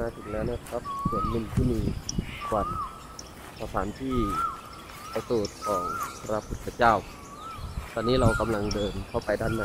มาถึงแล้วนะครับสวนลุมพินีควันสถานที่ประสูติของพระพุทธเจ้า ตอนนี้เรากำลังเดินเข้าไปด้านใน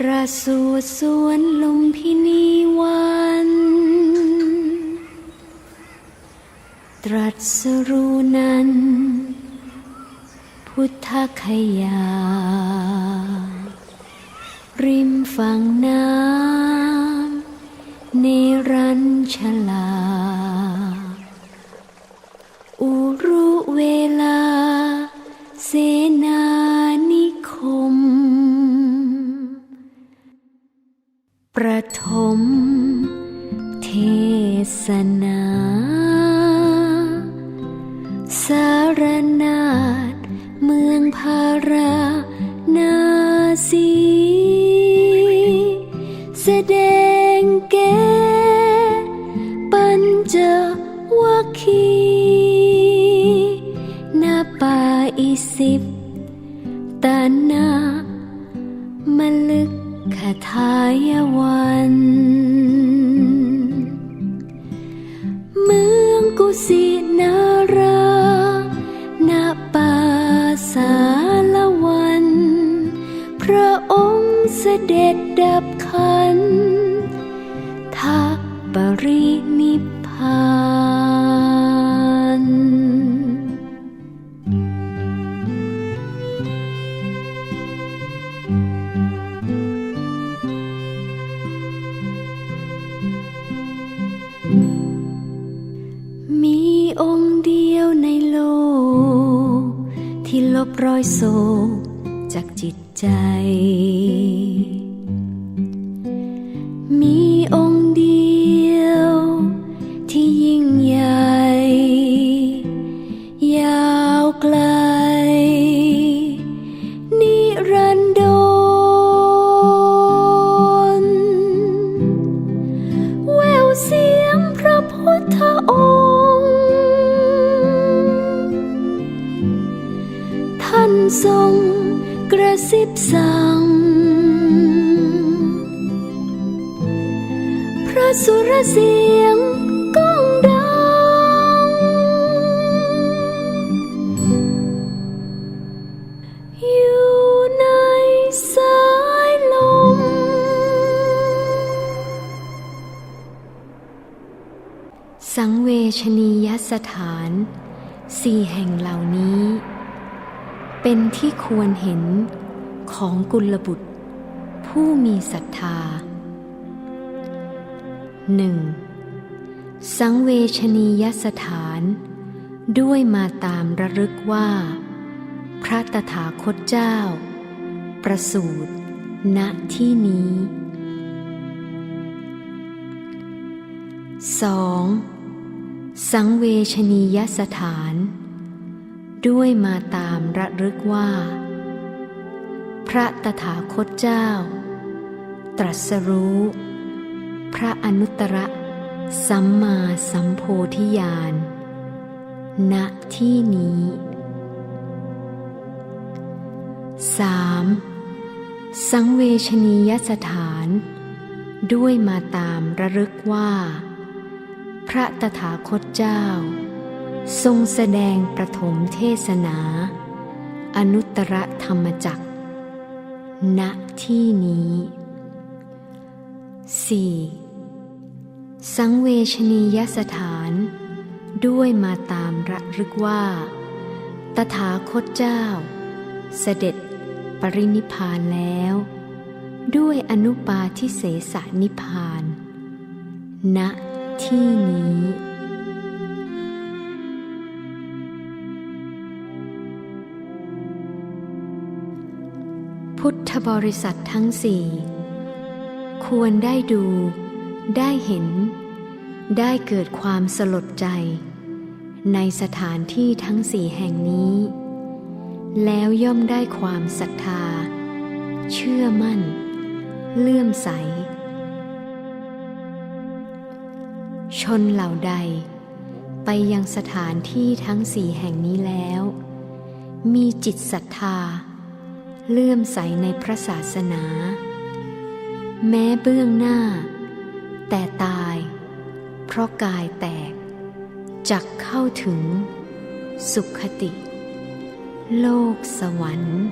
ประสูติสวนลุมพินีวัน ตรัสรู้นั้น พุทธคยา ริมฝั่งน้ำเนรัญชลา ประถมเทศนา สารนาฏเมืองพารานาสีแสดงแก่ปัญจวัคคีนาป่าอิสิบตานา มลึกคทาย ระองค์เสด็จดับขันทักปรินิพพานมีองค์เดียวในโลก ที่ลบรอยโศกจากจิต ใจ มีองค์เดียว ที่ยิ่งใหญ่ ยาวไกล นิรันดรแววเสียงพระพุทธองค์ ท่านทรง ระซิบสั่ง พระสุรเสียงก้องดัง อยู่ในสายลม สังเวชนียสถานสี่แห่งเหล่านี้ เป็นที่ควรเห็นของกุลบุตร ผู้มีศรัทธาหนึ่งสังเวชนียสถาน ด้วยมาตามระลึกว่า พระตถาคตเจ้า ประสูติณที่นี้ 2. สังเวชนียสถาน ด้วยมาตามระลึกว่า พระตถาคตเจ้า ตรัสรู้ พระอนุตตรสัมมาสัมโพธิญาณณที่นี้ 3. สังเวชนียสถาน ด้วยมาตามระลึกว่า พระตถาคตเจ้า ทรงแสดงประถมเทศนา อนุตตรธรรมจักรณที่นี้ 4. สังเวชนียสถาน ด้วยมาตามระลึกว่า ตถาคตเจ้า เสด็จปรินิพานแล้ว ด้วยอนุปาทิเสสนิพาน ณที่นี้ พุทธบริษัททั้งสี่ควรได้ดู ได้เห็น ได้เกิดความสลดใจ ในสถานที่ทั้งสี่แห่งนี้ แล้วย่อมได้ความศรัทธา เชื่อมั่น เลื่อมใส ชนเหล่าใด ไปยังสถานที่ทั้งสี่แห่งนี้แล้ว มีจิตศรัทธา เลื่อมใสในพระศาสนา แม้เบื้องหน้า แต่ตาย เพราะกายแตก จักเข้าถึง สุขติ โลกสวรรค์